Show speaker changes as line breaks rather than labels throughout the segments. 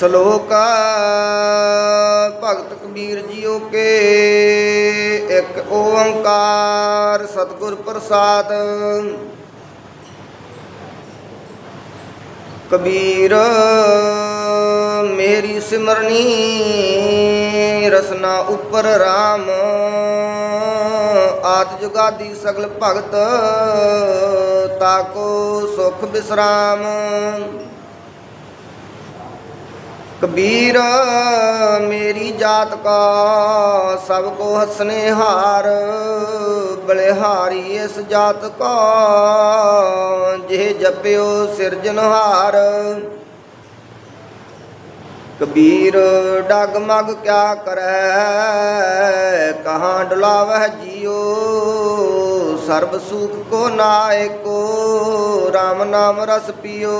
ਸਲੋਕਾ Bhagat Kabir JIO ਕੇ ਇੱਕ ਓੰਕਾਰ ਸਤਿਗੁਰ ਪ੍ਰਸਾਦ। ਕਬੀਰ, ਮੇਰੀ ਸਿਮਰਨੀ ਰਸਨਾ ਉੱਪਰ RAM ਆਦ ਜੁਗਾਦੀ ਸਗਲ ਭਗਤ ਤਾਕੋ ਸੁਖ ਬਿਸਰਾਮ। ਕਬੀਰ, ਮੇਰੀ ਜਾਤ ਕਾ ਸਭ ਕੋ ਹਸਨੇ ਹਾਰ, ਬਲਿਹਾਰੀ ਇਸ ਜਾਤ ਕਾ ਜੇ ਜਪਿਓ ਸਿਰਜਨਹਾਰ ਕਬੀਰ, ਡਗ ਮਗ ਕਿਆ ਕਰੈ, ਕਹਾਂ ਡੁਲਾਵਹਿ ਜੀਓ, ਸਰਬ ਸੁਖ ਕੋ ਨਾਇਕੋ RAM ਨਾਮ ਰਸ ਪਿਓ।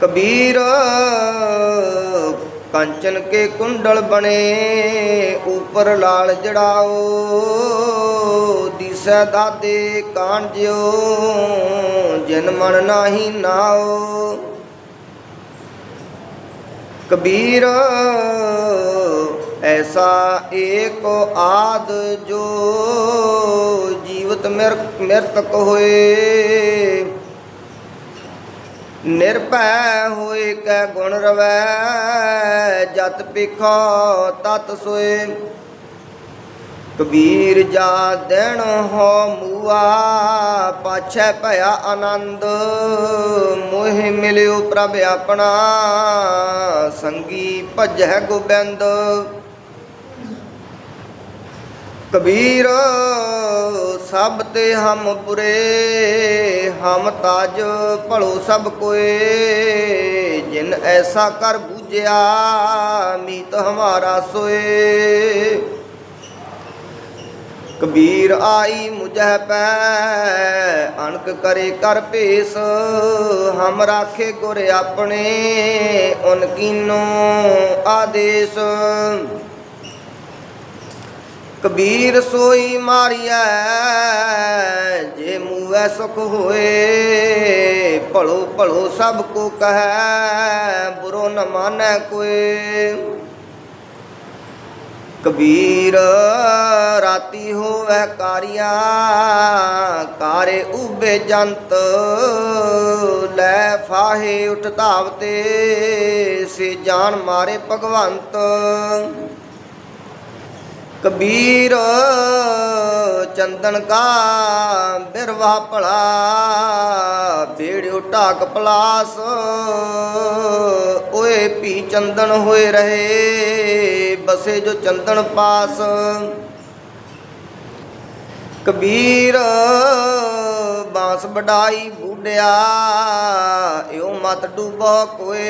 ਕਬੀਰ, ਕੰਚਨ ਕੇ ਕੁੰਡਲ ਬਣੇ, ਉਪਰ ਲਾਲ ਜੜਾਓ, ਦਿਸੈ ਦਾਦੇ ਕਾਣ ਜਿਓ, ਜਿਨ ਮਨ ਨਾਹੀ ਨਾਓ। ਕਬੀਰ, ਐਸਾ ਏਕ ਆਦ ਜੋ ਜੀਵਤ ਮਿਰ, ਮਿਰਤਕ ਹੋਏ। ਨਿਰਭੈ ਹੋਏ ਕੈ ਗੁਣ ਰਵੈ, ਜਤ ਪਿਖੋ ਤਤ ਸੋਏ। ਕਬੀਰ ਜਾ ਦੇਣ ਹੋ ਮੂਆ, ਪਾਛੈ ਭਇਆ ਆਨੰਦ, ਮੋਹਿ ਮਿਲਿਓ ਪ੍ਰਭ ਆਪਣਾ। ਸੰਗੀ ਭਜੈ ਗੋਬਿੰਦ। ਕਬੀਰ, ਸਭ ਤੇ ਹਮ ਬੁਰੇ ਹਮ ਤਾਜ ਭਲੋ ਸਭ ਕੋਏ। ਜਿਨ ਐਸਾ ਕਰ ਬੂਝਿਆ, ਮੀਤ ਹਮਾਰਾ ਸੋਏ। ਕਬੀਰ ਆਈ ਮੁਝੈ ਪੈ, ਅਣਕ ਕਰੇ ਕਰ ਭੇਸ। ਹਮ ਰਾਖੇ ਗੁਰ ਆਪਣੇ, ਉਨ ਕੀਨੋ ਆਦੇਸ਼। ਕਬੀਰ ਸੋਈ ਮਾਰੀਐ, ਜੇ ਮੂਵੈ ਸੁਖ ਹੋਏ, ਭਲੋ ਭਲੋ ਸਭ ਕੋ ਕਹੈ, ਬੁਰੋ ਨ ਮਾਨੈ ਕੋਏ। ਕਬੀਰ ਰਾਤੀ ਹੋਵੇ ਕਾਰਿਆ, ਕਾਰੇ ਉਬੇ ਜੰਤ, ਲੈ ਫਾਹੇ ਉਠ ਧਾਵਤੇ, ਸੇ ਜਾਨ ਮਾਰੇ ਭਗਵੰਤ। ਕਬੀਰ ਚੰਦਨ ਕਾ ਬਿਰਵਾ ਭਲਾ, ਬੇੜਿਓ ਢਾਕ ਪਲਾਸ। ਓਏ ਪੀ ਚੰਦਨ ਹੋਏ ਰਹੇ, ਬਸੇ ਜੋ ਚੰਦਨ ਪਾਸ। ਕਬੀਰ ਬਾਂਸ ਵਡਾਈ ਬੁੱਢਿਆ, ਇਉ ਮਤ ਡੂਬੋ ਕੋਏ।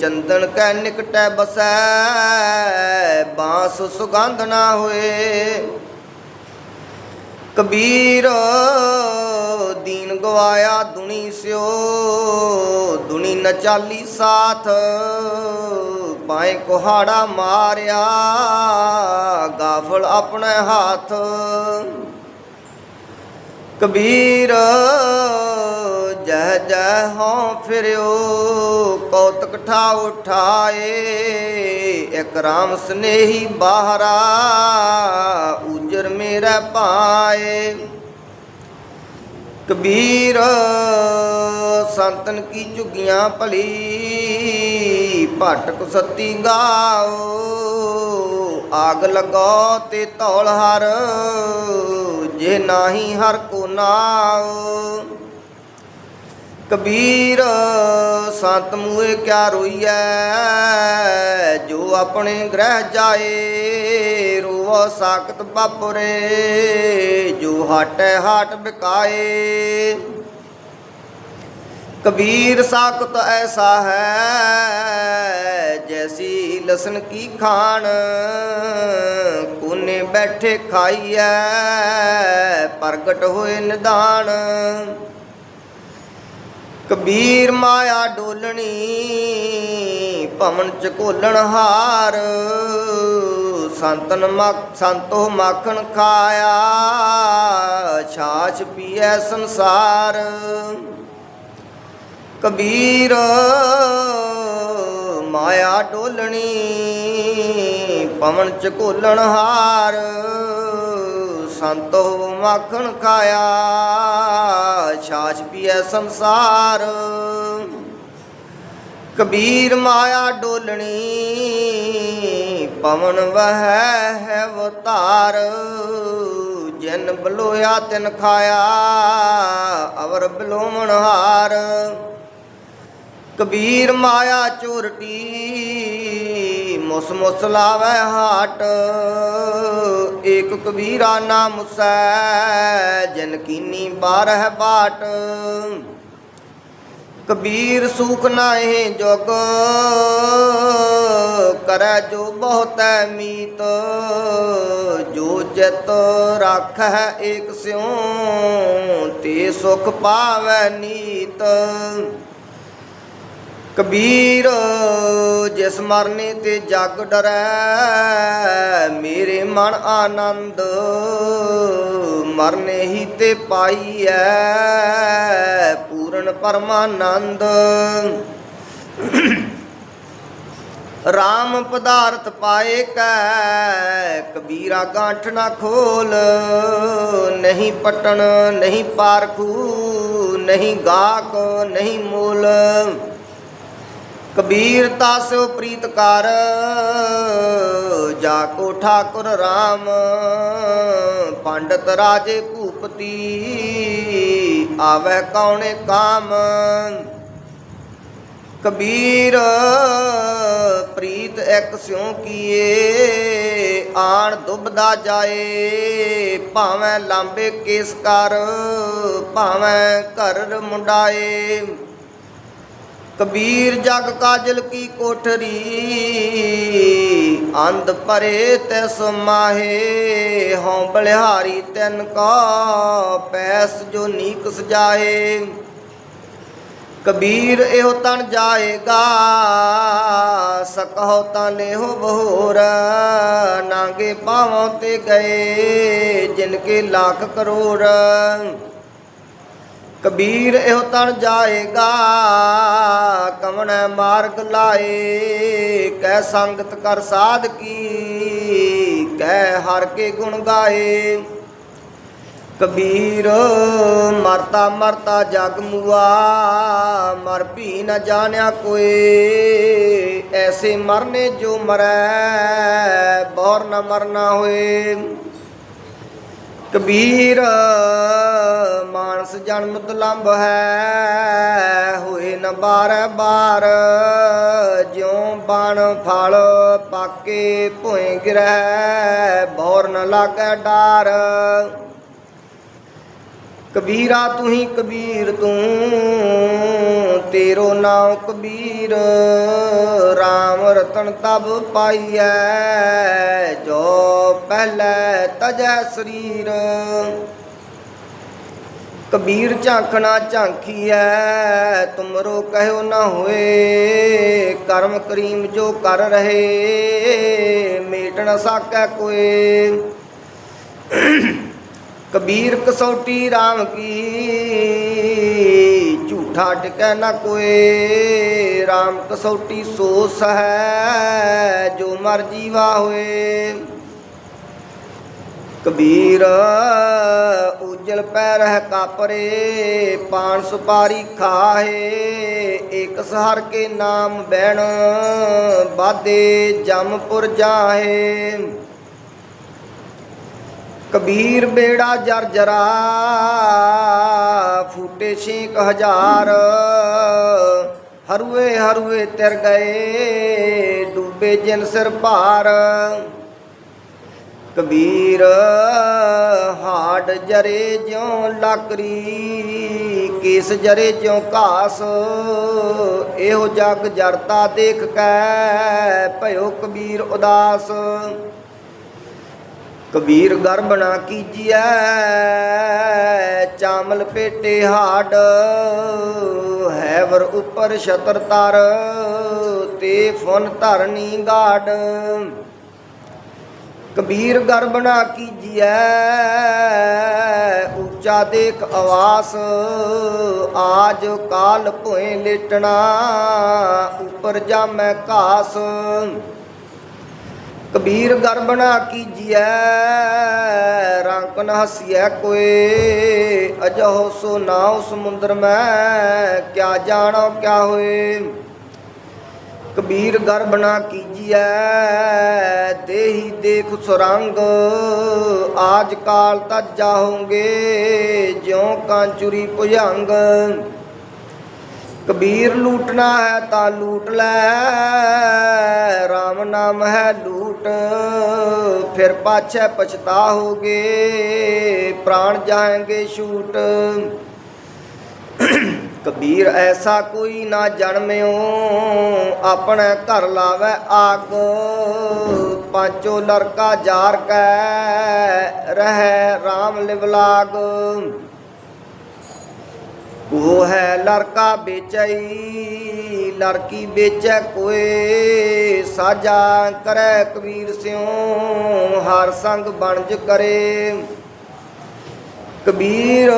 ਚੰਦਨ ਕੈ ਨਿਕਟੈ ਬਸੈ, ਬਾਂਸ ਸੁਗੰਧ ਨਾ ਹੋਏ। ਕਬੀਰ ਦੀਨ ਗਵਾਇਆ ਦੁਨੀ ਸਿਓ, ਦੁਨੀ ਨਚਾਲੀ ਸਾਥ ਪਾਏ ਕੁਹਾੜਾ ਮਾਰਿਆ, ਗਾਫਲ ਆਪਣੇ ਹੱਥ। ਕਬੀਰ, ਜਹ ਜਹ ਹਉ ਫਿਰਿਓ, ਕੌਤਕ ਠਾ ਉਠਾਏ, ਇਕ ਰਾਮ ਸਨੇਹੀ ਬਾਹਰਾ ਉਜਰ ਮੇਰਾ ਪਾਏ। ਕਬੀਰ, ਸੰਤਨ ਕੀ ਝੁਗੀਆਂ ਭਲੀ, ਭਟਕ ਸਤੀ ਗਾਓ। ਆਗ ਲਗਾਓ ਤੇ ਧੌਲ ਹਰ, ਜੇ ਨਾਹੀ ਹਰ ਕੋ ਨਾਉ। ਕਬੀਰ, ਸੰਤ ਮੂਏ ਕਿਆ ਰੋਈਐ, ਜੋ ਆਪਣੇ ਗ੍ਰਹਿ ਜਾਏ, ਰੋਵੋ ਸਾਖਤ ਬਾਪੁਰੇ ਜੋ ਹਟੈ ਹਾਟ ਬਿਕਾਏ। ਕਬੀਰ ਸਾਖਤ ਐਸਾ ਹੈ, ਜੈਸੀ ਲਸਨ ਕੀ ਖਾਣ। ਕੋਨੇ ਬੈਠੇ ਖਾਈਐ, ਪ੍ਰਗਟ ਹੋਏ ਨਿਦਾਨ। ਕਬੀਰ ਮਾਇਆ ਡੋਲਣੀ, ਭਵਨ ਚ ਘੋਲਣ ਹਾਰ। ਸੰਤਨ ਮਖ ਸੰਤੋ ਮਾਖਣ ਖਾਇਆ, ਛਾਛ ਪੀਐ ਸੰਸਾਰ। ਕਬੀਰ ਮਾਇਆ ਡੋਲਣੀ, ਪਵਨ ਚ ਘੋਲਣ ਹਾਰ, ਸੰਤੋ ਮੱਖਣ ਖਾਇਆ, ਛਾਛ ਪੀਐ ਸੰਸਾਰ। ਕਬੀਰ ਮਾਇਆ ਡੋਲਣੀ, ਪਵਨ ਵਹਿ ਹੈ ਵਤਾਰ, ਜਿਨ ਬਲੋਇਆ ਤਿਨ ਖਾਇਆ, ਅਵਰ ਬਲੋਮਣ ਹਾਰ। ਕਬੀਰ ਮਾਇਆ ਚੋਰਟੀ, ਮੁਸ ਮੁਸ ਲਾਵੇ ਹਾਟ। ਏਕ ਕਬੀਰਾ ਨਾਮ ਮੁਸੈ ਜਨ ਕੀਨੀ ਬਾਰਹ ਬਾਟ। ਕਬੀਰ ਸੂਖ ਨਾਹੀ ਜੋਗ, ਕਰੈ ਜੋ ਬਹੁਤੈ ਮੀਤ। ਜੋ ਜਿਤ ਰਾਖੈ ਏਕ ਸਿਉ, ਤੇ ਸੁਖ ਪਾਵੈ ਨੀਤ। ਕਬੀਰ, ਜਿਸ ਮਰਨੇ ਤੇ ਜਗ ਡਰੈ, ਮੇਰੇ ਮਨ ਆਨੰਦ, ਮਰਨੇ ਹੀ ਤੇ ਪਾਈਐ ਪੂਰਨ ਪਰਮਾਨੰਦ। RAM ਪਦਾਰਥ ਪਾਏ ਕੈ, ਕਬੀਰਾ ਗਾਂਠ ਨਾ ਖੋਲ, ਨਹੀਂ ਪਟਣ, ਨਹੀਂ ਪਾਰਖੂ, ਨਹੀਂ ਗਾਕ ਨਹੀਂ ਮੂਲ। ਕਬੀਰ ਤਾਸੋ ਪ੍ਰੀਤ ਕਰ, ਜਾ ਕੋ ਠਾਕੁਰ RAM ਪੰਡਤ ਰਾਜੇ ਭੂਪਤੀ, ਆਵੇ ਕੌਣੇ ਕਾਮ। ਕਬੀਰ ਪ੍ਰੀਤ ਇੱਕ ਸਿਉ ਕੀਏ, ਆਣ ਦੁਬਦਾ ਜਾਏ, ਭਾਵੇਂ ਲਾਂਬੇ ਕੇਸ ਕਰ, ਭਾਵੇਂ ਘਰ ਮੁੰਡਾਏ। ਕਬੀਰ ਜਗ ਕਾਜਲ ਕੀ ਕੋਠਰੀ, ਅੰਧ ਪਰੇ ਤਿਸ ਮਾਹੇ, ਹਉ ਬਲਿਹਾਰੀ ਤੈਨ ਕਾ ਪੈਸ ਜੋ ਨੀਕ ਸਜਾਏ। ਕਬੀਰ ਇਹੋ ਤਨ ਜਾਏਗਾ, ਸਕਹੁ ਤਾਂ ਲੇਹੋ ਬਹੋਰ, ਨਾਂਗੇ ਪਾਵੋਂ ਤੇ ਗਏ, ਜਿਨ ਕੇ ਲੱਖ ਕਰੋੜ। ਕਬੀਰ ਇਹੋ ਤਣ ਜਾਏਗਾ, ਕਵਣ ਮਾਰਗ ਲਾਏ। ਕਹਿ ਸੰਗਤ ਕਰ ਸਾਧ ਕੀ, ਕਹਿ ਹਰ ਕੇ ਗੁਣ ਗਾਏ। ਕਬੀਰ ਮਰਤਾ ਮਰਤਾ ਜਗ ਮੁਆ, ਮਰ ਵੀ ਨ ਜਾਣਿਆ ਕੋਏ। ਐਸੇ ਮਰਨੇ ਜੋ ਮਰੈ, ਬੌਰ ਨ ਮਰਨਾ ਹੋਏ। ਕਬੀਰ, ਮਾਨਸ ਜਨਮ ਤਲੰਬ ਹੈ, ਹੋਏ ਨ ਬਾਰ ਬਾਰ। ਜਿਉ ਬਣ ਫਲ ਪਾਕੇ ਭੋਏ ਗਿਰੈ ਬੌਰ ਨ ਲਾਗੈ ਡਾਰ। ਕਬੀਰਾ ਤੂੰ ਹੀ ਕਬੀਰ, ਤੂੰ ਤੇਰੋ ਨਾਮ ਕਬੀਰ। RAM ਰਤਨ ਤਬ ਪਾਈਐ, ਜੋ ਪਹਿਲੇ ਤਜੈ ਸਰੀਰ। ਕਬੀਰ ਝਾਂਖਣਾ ਝਾਂਖੀਐ, ਤੁਮਰੋ ਕਹਿਓ ਨਾ ਹੋਏ। ਕਰਮ ਕਰੀਮ ਜੋ ਕਰ ਰਹੇ ਮੇਟਣ ਸਾਕੈ ਕੋਏ ਕਬੀਰ ਕਸੌਟੀ RAM ਕੀ, ਝੂਠਾ ਟਿਕੈ ਨਾ ਕੋਏ RAM ਕਸੌਟੀ ਸੋਸ ਹੈ ਜੋ ਮਰ ਜੀਵਾ ਹੋਏ। ਕਬੀਰ ਉਜਲ ਪੈ ਰਹਿ ਕਾਪਰੇ ਪਾਨ ਸੁਪਾਰੀ ਖਾਹੇ। ਇਕ ਸਹਰ ਕੇ ਨਾਮ ਬੈਣ ਬਾਦੇ ਜਮਪੁਰ ਜਾਹੇ। ਕਬੀਰ ਬੇੜਾ ਜਰ ਜਰਾ, ਫੂਟੇ ਛੇਕ ਹਜ਼ਾਰ। ਹਰੂਏ ਹਰੂਏ ਤਿਰ ਗਏ, ਡੁੱਬੇ ਜਿਨ ਸਿਰ ਭਾਰ। ਕਬੀਰ ਹਾਡ ਜਰੇ ਜਿਉ ਲੱਕਰੀ, ਕੇਸ ਜਰੇ ਜਿਉ ਘਾਸ। ਇਹੋ ਜਗ ਜਰਤਾ ਦੇਖ ਕੇ, ਭਇਓ ਕਬੀਰ ਉਦਾਸ। ਕਬੀਰ ਗਰਭ ਨਾ ਕੀਜੀਐ, ਚਾਮਲ ਪੇਟੇ ਹਾਡ ਹੈਵਰ ਉੱਪਰ ਛਤਰ ਤਰ, ਤੇ ਫੁਨ ਧਰਨੀ ਗਾਡ ਕਬੀਰ ਗਰਬ ਨਾ ਕੀਜੀਐ, ਉੱਚਾ ਦੇਖ ਆਵਾਸ, ਆਜ ਕਾਲ ਭੋਏ ਲੇਟਣਾ, ਉੱਪਰ ਜਾਮੈ ਘਾਸ। ਕਬੀਰ ਗਰਬ ਨਾ ਕੀਜੀਐ, ਰੰਕ ਨ ਹਸੀਐ ਕੋਏ। ਅਜਹੁ ਸੋ ਨਾਉ ਸਮੁੰਦਰ ਮੈਂ, ਕਿਆ ਜਾਣੋ ਕਿਆ ਹੋਏ। ਕਬੀਰ ਗਰਬ ਨਾ ਕੀਜੀਐ, ਦੇਹੀ ਦੇਖ ਸੁਰੰਗ। ਆਜ ਕਾਲ ਤਜ ਜਾਹੋਗੇ, ਜਿਉ ਕਾਂਚੁਰੀ ਭੁਜੰਗ। ਕਬੀਰ ਲੂਟਣਾ ਹੈ ਤਾਂ ਲੂਟ ਲੈ RAM ਨਾਮ ਹੈ ਲੂਟ। ਫਿਰ ਪਾਛੈ ਪਛਤਾਹੋਗੇ ਪ੍ਰਾਣ ਜਾਣਗੇ ਛੂਟ। ਕਬੀਰ ਐਸਾ ਕੋਈ ਨਾ ਜਨਮਿਓ, ਆਪਣੇ ਘਰ ਲਾਵੇ ਆਗ। ਪਾਂਚੋ ਲੜਕਾ ਜਾਰ ਕੈ, ਰਹਿ RAM ਲਿਵਲਾਗ। ਉਹ ਹੈ ਲੜਕਾ ਵੇਚਈ, ਲੜਕੀ ਵੇਚੈ ਕੋਏ, ਸਾਜਾ ਕਰੈ ਕਬੀਰ ਸਿਉ, ਹਰ ਸੰਗ ਬਣਜ ਕਰੇ। ਕਬੀਰ,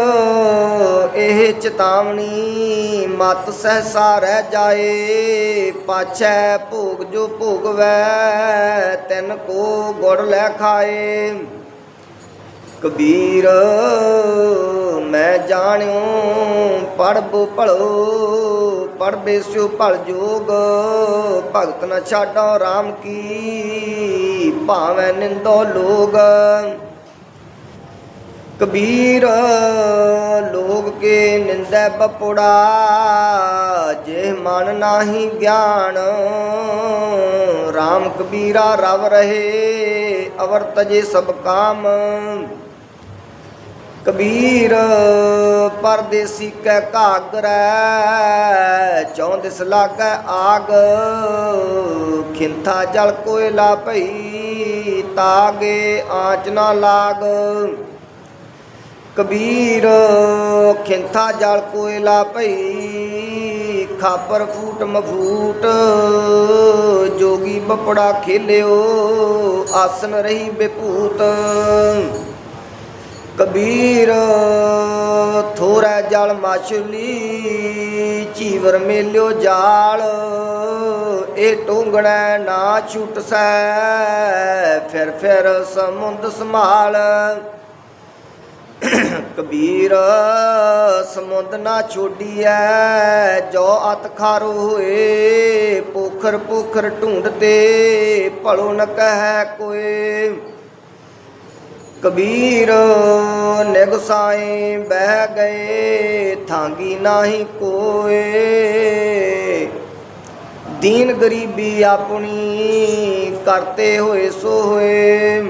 ਇਹ ਚੇਤਾਵਨੀ ਮਤ ਸਹਸਾ ਰਹਿ ਜਾਏ, ਪਾਛੈ ਭੋਗ ਜੋ ਭੋਗਵੈ, ਤੈਨ ਕੋ ਗੁੜ ਲੈ ਖਾਏ। ਕਬੀਰ, ਮੈਂ ਜਾਣਿਓ ਪੜਬ ਭਲੋ ਪੜਬੇ ਸਿਉ ਭਲ ਜੋਗ। ਭਗਤ ਨ ਛਾਡੋ RAM ਕੀ, ਭਾਵੇਂ ਨਿੰਦੋ ਲੋਗ। ਕਬੀਰ, ਲੋਗ ਕੇ ਨਿੰਦੈ ਬਪੁੜਾ, ਜੇ ਮਨ ਨਾਹੀ ਗਿਆਨ RAM ਕਬੀਰਾ ਰਵ ਰਹੇ ਅਵਰ ਤਜੇ ਸਭ ਕਾਮ। ਕਬੀਰ, ਪਰਦੇਸੀ ਕੈ ਘਾਗਰੈ ਚੌਂਦਿਸ ਲਾਗੈ ਆਗ। ਖਿੰਥਾ ਜਲ ਕੋਇਲਾ ਭਈ, ਤਾਗੇ ਆਂਚ ਨਾ ਲਾਗ। ਕਬੀਰ, ਖਿੰਥਾ ਜਲ ਕੋਇਲਾ ਭਈ, ਖਾਪਰ ਫੂਟ ਮਫੂਟ। ਜੋਗੀ ਬਪੜਾ ਖੇਲਿਓ, ਆਸਨ ਰਹੀ ਬੇਪੂਤ। ਕਬੀਰ ਥੋੜਾ ਜਲ ਮਾਛਲੀ, ਚੀਵਰ ਮੇਲਿਓ ਜਾਲ। ਇਹ ਟੋਂਗਣਾ ਨਾ ਛੁੱਟਸੈ ਫਿਰ ਫਿਰ ਸਮੁੰਦ ਸੰਭਾਲ। ਕਬੀਰ, ਸਮੁੰਦ ਨਾ ਛੋਡੀਐ, ਜੋ ਅਤ ਖਾਰੋ ਹੋਏ, ਪੋਖਰ ਪੋਖਰ ਢੂੰਡਤੇ ਭਲੋ ਨ ਕਹੈ ਕੋਏ। ਕਬੀਰ ਨਿਗਸਾਏ ਬਹਿ ਗਏ, ਥਾਂਗੀ ਨਾਹੀ ਕੋਏ। ਦੀਨ ਗਰੀਬੀ ਆਪਣੀ ਕਰਤੇ ਹੋਏ ਸੋ ਹੋਏ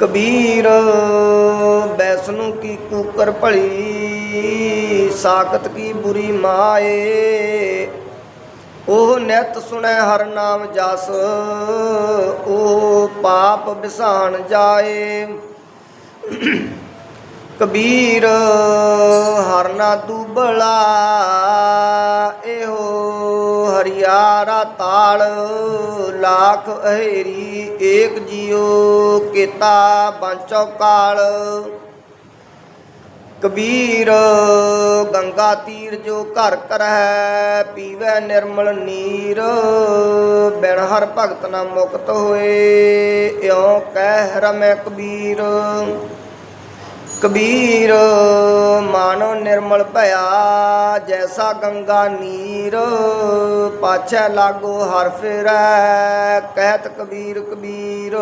ਕਬੀਰ ਬੈਸਨੂ ਕੀ ਕੂਕਰ ਭਲੀ, ਸਾਖਤ ਕੀ ਬੁਰੀ ਮਾਏ। ਉਹ ਨਿਤ ਸੁਣੈ ਹਰ ਨਾਮ ਜਸ, ਉਹ ਪਾਪ ਬਿਸਾਨ ਜਾਏ। ਕਬੀਰ ਹਰ ਨਾ ਦੁਬਲਾ, ਇਹੋ ਹਰਿਆਰਾ ਤਾਲ। ਲਾਖ ਅਹੇਰੀ ਏਕ ਜਿਉ, ਕੀਤਾ ਬੰਚੋ ਕਾਲ। ਕਬੀਰ, ਗੰਗਾ ਤੀਰ ਜੋ ਘਰ ਕਰੈ ਪੀਵੈ ਨਿਰਮਲ ਨੀਰ। ਬਿਨ ਹਰ ਭਗਤ ਨਾ ਮੁਕਤ ਹੋਏ, ਇਉ ਕਹਿ ਰਮੈ ਕਬੀਰ। ਕਬੀਰ, ਮਾਨੋ ਨਿਰਮਲ ਭਇਆ, ਜੈਸਾ ਗੰਗਾ ਨੀਰ। ਪਾਛੈ ਲਾਗੋ ਹਰ ਫਿਰੈ, ਕਹਿਤ ਕਬੀਰ ਕਬੀਰ।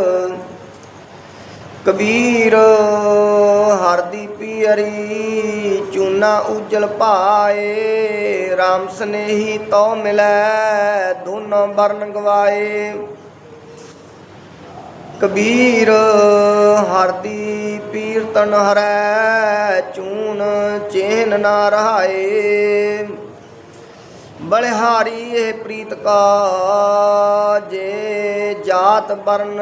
ਕਬੀਰ ਹਰਦੀ ਪੀਰੀ ਚੂਨਾ ਉਜਲ ਪਾਏ RAM ਸਨੇਹੀ ਤੋ ਮਿਲੈ, ਦੋਨੋਂ ਬਰਨ ਗਵਾਏ। ਕਬੀਰ ਹਰਦੀ ਪੀਰਤਨ ਹਰੈ, ਚੂਨ ਚੇਨ ਨਾ ਰਹਾਏ। ਬਲਿਹਾਰੀ ਇਹ ਪ੍ਰੀਤ ਕਾ ਜੇ ਜਾਤ ਬਰਨ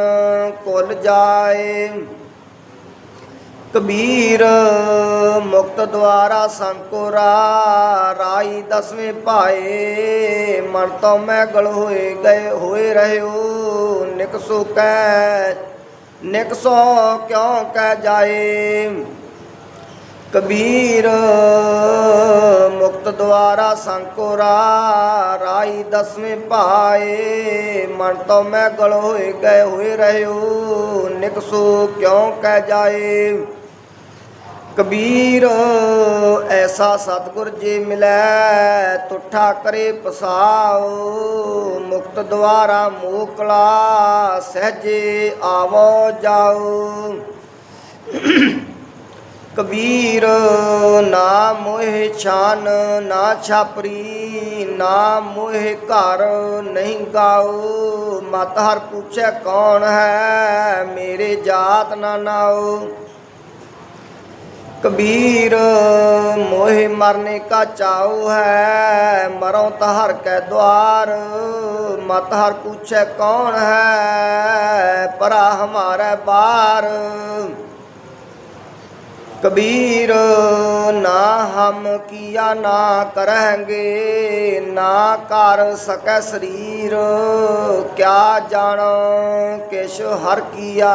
ਕੁਲ ਜਾਏ। ਕਬੀਰ ਮੁਕਤ ਦੁਆਰਾ ਸੰਕੁਰਾ, ਰਾਈ ਦਸਵੇਂ ਭਾਏ, ਮਨ ਤੋਂ ਮੈਂ ਗਲ ਹੋਏ ਗਏ, ਹੋਏ ਰਹਿਓ ਨਿਕਸੋ ਕੈ ਨਿਕਸੋ ਕਿਉਂ ਕਹਿ ਜਾਏ। ਕਬੀਰ, ਮੁਕਤ ਦੁਆਰਾ ਸੰਕੁਰਾ ਰਾਈ ਦਸਵੇਂ ਭਾਏ ਮਨ ਤੋਂ ਮੈਂ ਗਲ ਹੋਏ, ਗਏ ਹੋਏ ਰਹਿਓ ਨਿਕਸੋ ਕਿਉਂ ਕਹਿ ਜਾਏ? ਕਬੀਰ, ਐਸਾ ਸਤਗੁਰ ਜੇ ਮਿਲੈ, ਤੁਠਾ ਕਰੇ ਪਸਾਓ, ਮੁਕਤ ਦੁਆਰਾ ਮੋਕਲਾ, ਸਹਜੇ ਆਵੋ ਜਾਓ। ਕਬੀਰ ਨਾ ਮੋਹਿ ਛਾਨ, ਨਾ ਛਾਪਰੀ, ਨਾ ਮੋਹਿ ਘਰ ਨਹੀਂ ਗਾਉ ਮਤ ਹਰ ਪੁੱਛੈ ਕੌਣ ਹੈ, ਮੇਰੇ ਜਾਤ ਨਾ ਨਾਉ ਕਬੀਰ ਮੋਹਿ ਮਰਨੇ ਕਾ ਚਾਉ ਹੈ ਮਰੋ ਤਹਰ ਕੈ ਦਵਾਰ। ਮਤ ਹਰ ਪੁੱਛੈ ਕੌਣ ਹੈ ਪਰਾ ਹਮਾਰਾ ਬਾਰ। ਕਬੀਰ, ਨਾ ਹਮ ਕੀਆ, ਨਾ ਕਰਾਂਗੇ ਨਾ ਕਰ ਸਕੈ ਸਰੀਰ। ਕਿਆ ਜਾਣੋ ਕਿਛ ਹਰ ਕੀਆ,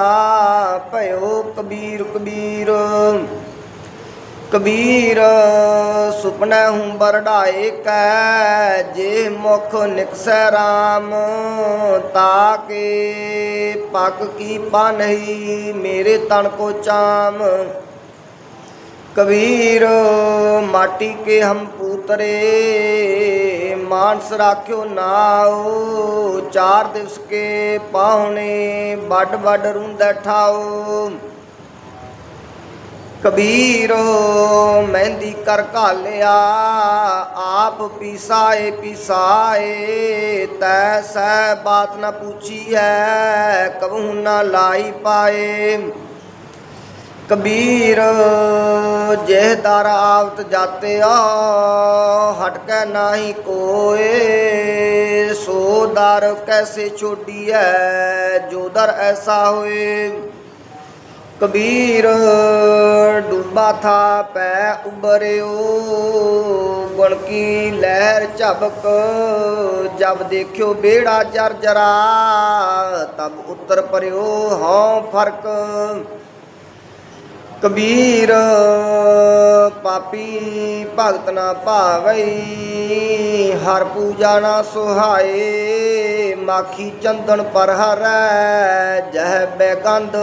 ਭਇਓ ਕਬੀਰ ਕਬੀਰ। ਕਬੀਰ, ਸੁਪਨੇ ਹੂੰ ਬਰਡਾਏ ਕੈ, ਜੇ ਮੁਖ ਨਿਕਸੈ RAM ਤਾਕੇ ਪੱਕ ਕੀ ਪਾਨਹੀ ਮੇਰੇ ਤਨ ਕੋ ਚਾਮ। कबीर, माटी के हम पूतरे मानस राख्यो नाओ चार दिवस के पाहुने बड बड रूंद ठाओ कबीर, मेहंदी कर घालिया आप पीसाए पीसाए, तै सह बात न पूछी है कबू ना लाई पाए। ਕਬੀਰ, ਜਹ ਦਰ ਆਵਤ ਜਾਤਿਆ, ਹਟ ਕੇ ਨਾਹੀ ਕੋਏ, ਸੋ ਦਰ ਕੈਸੇ ਛੋਡੀਐ, ਜੋ ਦਰ ਐਸਾ ਹੋਏ। ਕਬੀਰ, ਡੂਬਾ ਥਾ ਪੈ ਉਬਰਿਓ ਗੁਣ ਕੀ ਲਹਿਰ ਝਬਕ, ਜਬ ਦੇਖਿਓ ਬੇੜਾ ਜਰ ਜਰਾ ਤਬ ਉਤਰ ਪਰਿਓ ਹਉ ਫ਼ਰਕ। ਕਬੀਰ ਪਾਪੀ ਭਗਤ ਨਾ ਭਾਵਈ ਹਰ ਪੂਜਾ ਨਾ ਸੁਹਾਏ, ਮਾਖੀ ਚੰਦਨ ਪਰ ਹਰੈ, ਜਹ ਬੇਗੰਧ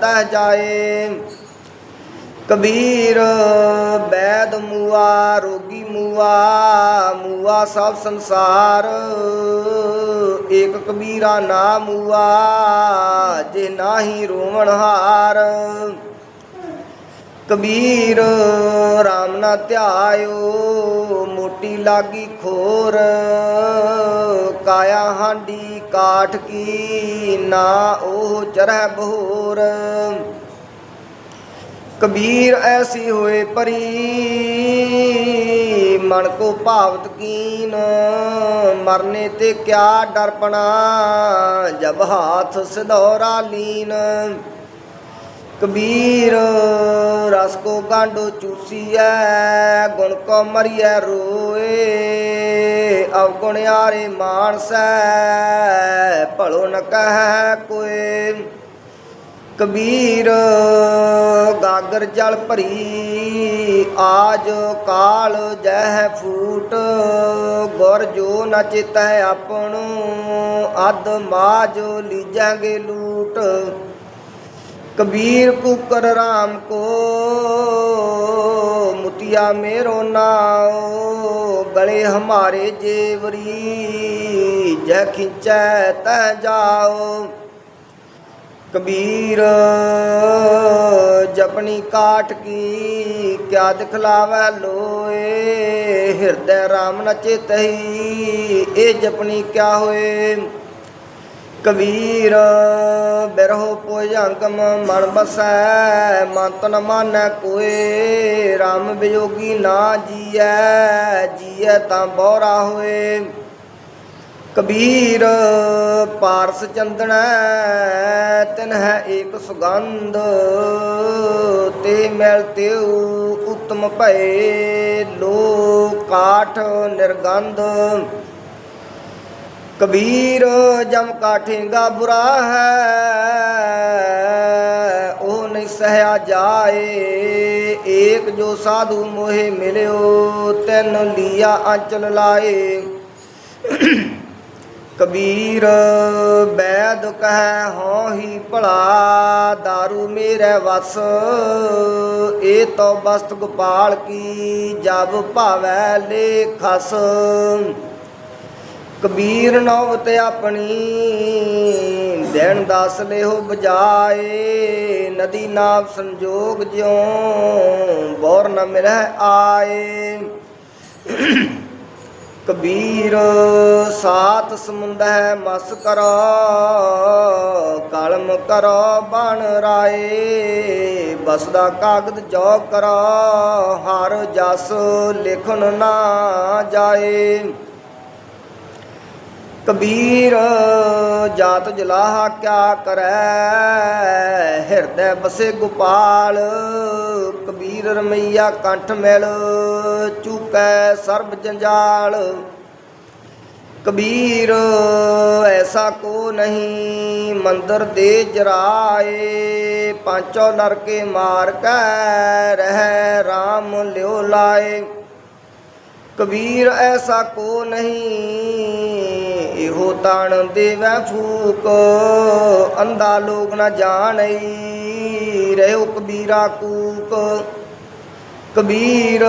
ਤਹ ਜਾਏ। ਕਬੀਰ ਬੈਦ ਮੂਆ, ਰੋਗੀ ਮੂਆ ਮੂਆ ਸਭ ਸੰਸਾਰ। ਏਕ ਕਬੀਰਾ ਨਾ ਮੂਆ, ਜੇ ਨਾਹੀ ਰੋਵਣ ਹਾਰ। ਕਬੀਰ RAM ਨਾ ਧਿਆਇਓ, ਮੋਟੀ ਲਾਗੀ ਖੋਰ। ਕਾਇਆ ਹਾਂਡੀ ਕਾਠ ਕੀ ਨਾ ਉਹ ਚਰਹਿ ਬਹੋਰ। ਕਬੀਰ ਐਸੀ ਹੋਏ ਪਰੀ, ਮਨ ਕੋ ਭਾਵਤ ਕੀਨ। ਮਰਨੇ ਤੇ ਕਿਆ ਡਰਪਣਾ ਜਬ ਹਾਥ ਸਿਧੌਰਾ ਲੀਨ। ਕਬੀਰ, ਰਸ ਕੋ ਗਾਂਡੋ ਚੂਸੀਐ, ਗੁਣ ਕੋ ਮਰੀਐ ਰੋਏ, ਅਵਗੁਣ ਆਰੇ ਮਾਨਸੈ, ਭਲੋ ਨ ਕਹੈ ਕੋਏ। ਕਬੀਰ, ਗਾਗਰ ਜਲ ਭਰੀ, ਆਜ ਕਾਲ ਜਹ ਫੂਟ, ਗੁਰ ਜੋ ਨ ਚਿਤੈ ਆਪਣੋ ਅਦ ਮਾਜ ਲੀਜਾਂਗੇ ਲੂਟ। ਕਬੀਰ ਕੁਕਰ ਰਾਮ ਕੋ ਮੁਤਿਆ ਮੇਰੋ ਨਾਓ ਗਲੇ ਹਮਾਰੇ ਜੇਵਰੀ, ਜੈ ਖਿੰਚੈ ਤੈ ਜਾਓ ਕਬੀਰ, ਜਪਣੀ ਕਾਠ ਕੀ, ਕਿਆ ਦਿਖਲਾਵੈ ਲੋਏ, ਹਿਰਦੈ RAM ਨ ਚੇਤਈ ਇਹ ਜਪਣੀ ਕਿਆ ਹੋਏ। ਕਬੀਰ, ਬਿਰਹੋ ਪੁਜੰਗਮ ਮਨ ਬਸੈ ਮਨ ਤਨ ਮਾਨੈ ਕੋਏ RAM ਵਿਯੋਗੀ ਨਾ ਜੀਐ ਜੀਐ ਤਾਂ ਬੋਰਾ ਹੋਏ। ਕਬੀਰ, ਪਾਰਸ ਚੰਦਨੈ, ਤਿਨ ਹੈ ਏਕ ਸੁਗੰਧ, ਤੇ ਮਿਲ ਤਿਉ ਉਤਮ ਭਏ ਲੋ ਕਾਠ ਨਿਰਗੰਧ। ਕਬੀਰ ਜਮ ਕਾਠੇਗਾ ਬੁਰਾ ਹੈ। ਉਹ ਨਹੀਂ ਸਹਿਆ ਜਾਏ। ਏਕ ਜੋ ਸਾਧੂ ਮੋਹਿ ਮਿਲਿਓ, ਤੈਨ ਲੀਆ ਅੰਚਲ ਲਾਏ। ਕਬੀਰ ਬੈਦ ਕਹੈ, ਹਉ ਹੀ ਭਲਾ दारू ਮੇਰੇ ਵਸ। ਇਹ ਤੋ ਬਸਤ ਗੋਪਾਲ ਕੀ ਜਬ ਭਾਵੈ ਲੇਖਸ ਕਬੀਰ ਨੌਬਤ ਆਪਣੀ ਦੇਣ ਦਾਸ ਲਿਓ ਬਜਾਏ ਨਦੀ ਨਾਮ ਸੰਜੋਗ ਜਿਉ ਬੋਰ ਨ ਮਿਲੈ ਆਏ। ਕਬੀਰ ਸਾਤ ਸਮੁੰਦੈ ਮਸ ਕਰੋ, ਕਲਮ ਕਰੋ, ਬਣ ਰਾਏ ਬਸਦਾ ਕਾਗਦ ਜੋ ਕਰੋ, ਹਰ ਜਸ ਲਿਖਣ ਨਾ ਜਾਏ। ਕਬੀਰ, ਜਾਤ ਜਲਾਹਾ ਕਿਆ ਕਰੈ? ਹਿਰਦੈ ਬਸੇ ਗੋਪਾਲ, ਕਬੀਰ ਰਮਈਆ ਕੰਠ ਮਿਲ, ਚੁਕੈ ਸਰਬ ਜੰਜਾਲ। ਕਬੀਰ, ਐਸਾ ਕੋ ਨਹੀਂ, ਮੰਦਰ ਦੇ ਜਰਾਏ, ਪਾਂਚੋ ਨਰਕੇ ਮਾਰ ਕੈ, ਰਹਿ RAM ਲਿਓ ਲਾਏ। ਕਬੀਰ ਐਸਾ ਕੋ ਨਹੀਂ, ਇਹੋ ਤਾਣ ਦੇਵੈ ਫੂਕ। ਅੰਧਾ ਲੋਕ ਨਾ ਜਾਣਈ, ਰਹਿਓ ਕਬੀਰਾ ਕੂਕ। ਕਬੀਰ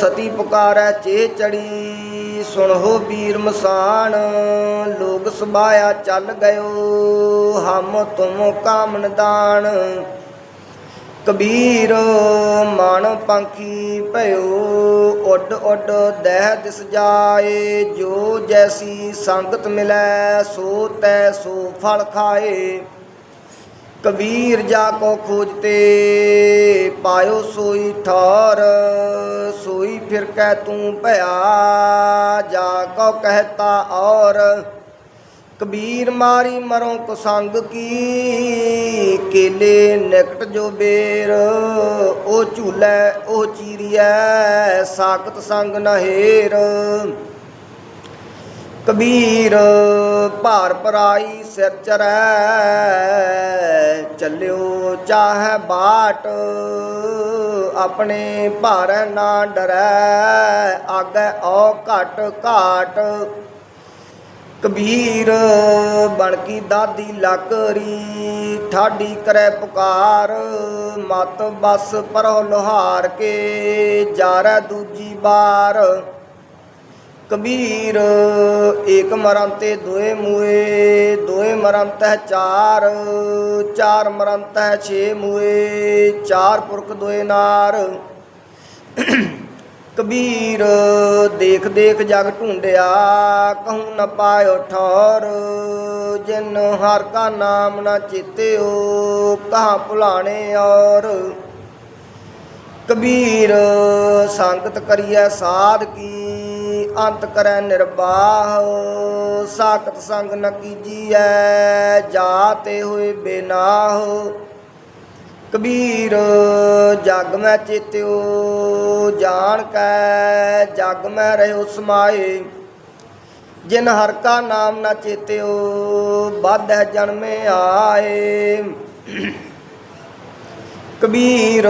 ਸਤੀ ਪੁਕਾਰੈ ਚੇ ਚੜੀ, ਸੁਣੋ ਵੀਰ ਮਸਾਨ। ਲੋਕ ਸਬਾਇਆ ਚੱਲ ਗਇਓ, ਹਮ ਤੁਮ ਕਾਮਨ ਦਾਨ। ਕਬੀਰ ਮਨ ਪੰਖੀ ਭਇਓ, ਉੱਡ ਉੱਡ ਦਹਿ ਦਿਸ ਜਾਏ, ਜੋ ਜੈਸੀ ਸੰਗਤ ਮਿਲੈ, ਸੋ ਤੈ ਸੋ ਫਲ ਖਾਏ। ਕਬੀਰ ਜਾ ਕੋ ਖੋਜਤੇ ਪਾਇਓ ਸੋਈ ਠਾਰ, ਸੋਈ ਫਿਰ ਕੈ ਤੂੰ ਭਇਆ, ਜਾ ਕੋ ਕਹਤਾ ਔਰ। ਕਬੀਰ ਮਾਰੀ ਮਰੋਂ ਕੁਸੰਗ ਕੀ, ਕੇਲੇ ਨਿਕਟ ਜੋ ਬੇਰ, ਉਹ ਝੂਲੇ, ਉਹ ਚੀਰੀਐ, ਸਾਖਤ ਸੰਗ ਨਹੇਰ ਕਬੀਰ ਭਾਰ ਪਰਾਈ ਸਿਰ ਚਰੈ, ਚੱਲਿਓ ਚਾਹੈ ਬਾਟ, ਆਪਣੇ ਭਾਰੈ ਨਾ ਡਰੈ, ਆਗੇ ਔ ਘਟ ਘਾਟ। ਕਬੀਰ ਬਣਕੀ ਦਾਦੀ ਲੱਕਰੀ, ਠਾਡੀ ਕਰੈ ਪੁਕਾਰ, ਮਤ ਬਸ ਪਰੋ ਲੋਹਾਰ ਕੇ ਜਾਰੈ ਦੂਜੀ ਬਾਰ। ਕਬੀਰ ਏਕ ਮਰਨ ਤੇ ਦੋਏ ਮੂਏ, ਦੋਏ ਮਰਨ ਤਹਿ ਚਾਰ ਚਾਰ ਮਰਨ ਤਹਿ ਛੇ ਮੂਏ, ਚਾਰ ਪੁਰਖ ਦੋਏ ਨਾਰ। ਕਬੀਰ, ਦੇਖ ਦੇਖ ਜਗ ਢੂੰਡਿਆ, ਕਹੂੰ ਨ ਪਾਇਓ ਠੌਰ, ਜਿਨ ਹਰ ਕਾ ਨਾਮ ਨ ਚੇਤਿਓ, ਕਹਾਂ ਭੁਲਾਣੇ ਔਰ। ਕਬੀਰ, ਸੰਗਤ ਕਰੀਐ ਸਾਧ ਕੀ, ਅੰਤ ਕਰੈ ਨਿਰਬਾਹ ਸਾਖਤ ਸੰਗ ਨ ਕੀਜੀਐ, ਜਾਤੇ ਹੋਏ ਬੇਨਾਹ। ਕਬੀਰ, ਜਗ ਮੈਂ ਚੇਤਿਓ, ਜਾਣ ਕੈ ਜਗ ਮੈਂ ਰਹਿਓ ਸਮਾਏ। ਜਿਨ ਹਰ ਕਾ ਨਾਮ ਨਾ ਚੇਤਿਓ, ਬਾਧੈ ਜਨਮੇ ਆਏ। ਕਬੀਰ,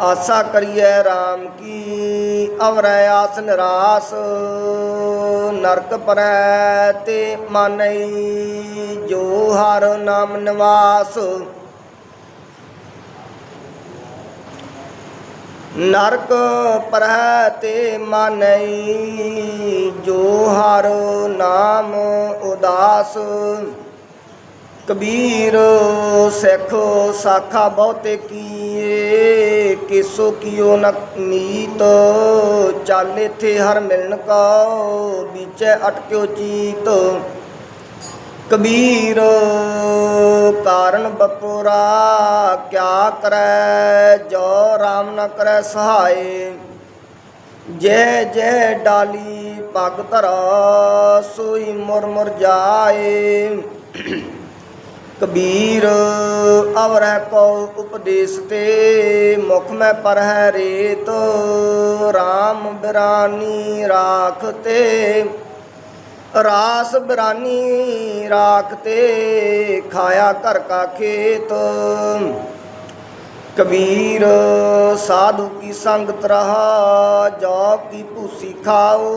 ਆਸਾ ਕਰੀਏ RAM ਕੀ, ਅਵਰੈ ਆਸ ਨਿਰਾਸ। ਨਰਕ ਪਰੈ ਤੇ ਮਾਨਈ ਜੋ ਹਰ ਨਾਮ ਨਿਵਾਸ। ਨਰਕ ਪਰਹਿ ਤੇ ਮਾਨਈ ਜੋ ਹਰ ਨਾਮ ਉਦਾਸ। ਕਬੀਰ ਸਿੱਖ ਸਾਖਾ ਬਹੁਤੇ ਕੀਏ, ਕਿਸੋ ਕੀਓ ਨ ਨੀਤ ਚੱਲ ਇਥੇ ਹਰ ਮਿਲਣ ਕੋ, ਵਿਚੇ ਅਟਕਿਓ ਚੀਤ। ਕਬੀਰ ਕਾਰਨ ਬਪੁਰਾ, ਕਿਆ ਕਰੈ, ਜੋ RAM ਨ ਕਰੈ ਸਹਾਏ। ਜੈ ਜੈ ਡਾਲੀ ਪਗ ਧਰ, ਸੋਈ ਮੁਰ ਮੁਰ ਜਾਏ। ਕਬੀਰ, ਅਵਰੈ ਕੋ ਉਪਦੇਸ ਤੇ, ਮੁਖ ਮੈਂ ਪਰ ਹੈ ਰੇਤ। RAM ਬਿਰਾਨੀ ਰਾਖਤੇ ਰਾਸ ਬਰਾਨੀ ਰਾਖ ਤੇ ਖਾਇਆ ਘਰ ਕਾ ਖੇਤ। ਕਬੀਰ ਸਾਧੂ ਕੀ ਸੰਗਤ ਰਹਾ ਜੋ ਕੀ ਭੂਸੀ ਖਾਓ।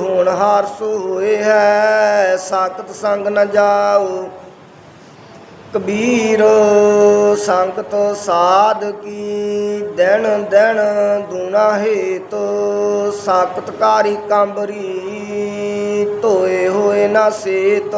ਹੁਣ ਹਾਰਸ ਹੋਏ ਹੈ, ਸਾਖਤ ਸੰਗ ਨ ਜਾਓ। ਕਬੀਰ ਸੰਗਤ ਸਾਧ ਕੀ ਦਿਨ ਦਿਨ ਦੂਣਾ ਹੇਤ ਸਾਕਤਕਾਰੀ ਕੰਬਰੀ ਧੋਏ ਹੋਏ ਨਾ ਸੇਤ।